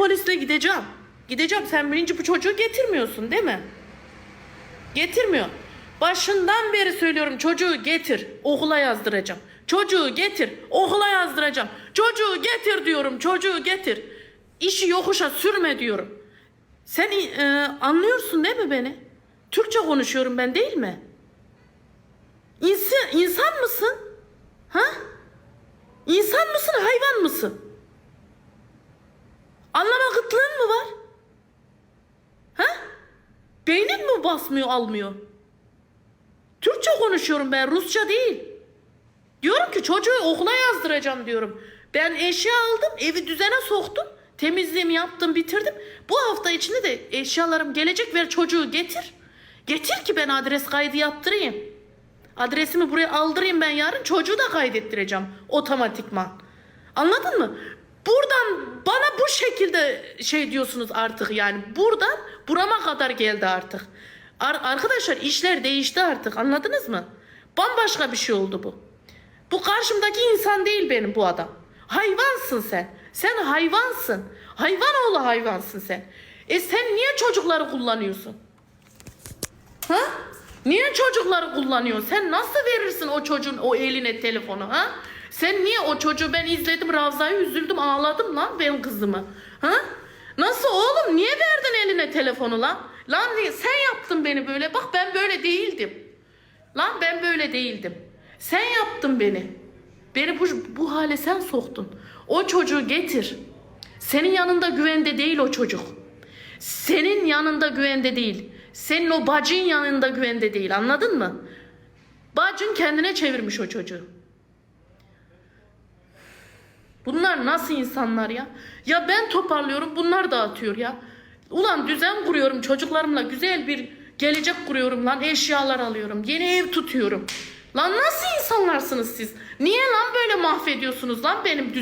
polisle gideceğim. Gideceğim. Sen birinci bu çocuğu getirmiyorsun değil mi? Getirmiyor. Başından beri söylüyorum çocuğu getir. Okula yazdıracağım. Çocuğu getir. Okula yazdıracağım. Çocuğu getir diyorum. Çocuğu getir. İşi yokuşa sürme diyorum. Sen e, anlıyorsun değil mi beni? Türkçe konuşuyorum ben değil mi? İnsan, insan mısın? Ha? İnsan mısın hayvan mısın? Anlama kıtlığın mı var? Ha? Beynin mi basmıyor almıyor? Türkçe konuşuyorum ben Rusça değil. Diyorum ki çocuğu okula yazdıracağım diyorum. Ben eşya aldım evi düzene soktum. Temizliğimi yaptım bitirdim. Bu hafta içinde de eşyalarım gelecek ver çocuğu getir. Getir ki ben adres kaydı yaptırayım. Adresimi buraya aldırayım ben yarın çocuğu da kaydettireceğim otomatikman. Anladın mı? Buradan bana bu şekilde şey diyorsunuz artık yani. Buradan burama kadar geldi artık. Ar- arkadaşlar işler değişti artık anladınız mı? Bambaşka bir şey oldu bu. Bu karşımdaki insan değil benim bu adam. Hayvansın sen. Sen hayvansın. Hayvan oğlu hayvansın sen. E sen niye çocukları kullanıyorsun? Ha? Niye çocukları kullanıyorsun? Sen nasıl verirsin o çocuğun o eline telefonu ha? Sen niye o çocuğu ben izledim Ravza'yı üzüldüm ağladım lan benim kızımı. Ha? Nasıl oğlum telefonu lan? Lan sen yaptın beni böyle bak ben böyle değildim. Lan ben böyle değildim. Sen yaptın beni. Beni bu, bu hale sen soktun. O çocuğu getir. Senin yanında güvende değil o çocuk. Senin yanında güvende değil. Senin o bacın yanında güvende değil. Anladın mı? Bacın kendine çevirmiş o çocuğu. Bunlar nasıl insanlar ya? Ya ben toparlıyorum bunlar dağıtıyor ya. Ulan düzen kuruyorum çocuklarımla güzel bir gelecek kuruyorum lan eşyalar alıyorum. Yeni ev tutuyorum. Lan nasıl insanlarsınız siz? Niye lan böyle mahvediyorsunuz lan benim düzen-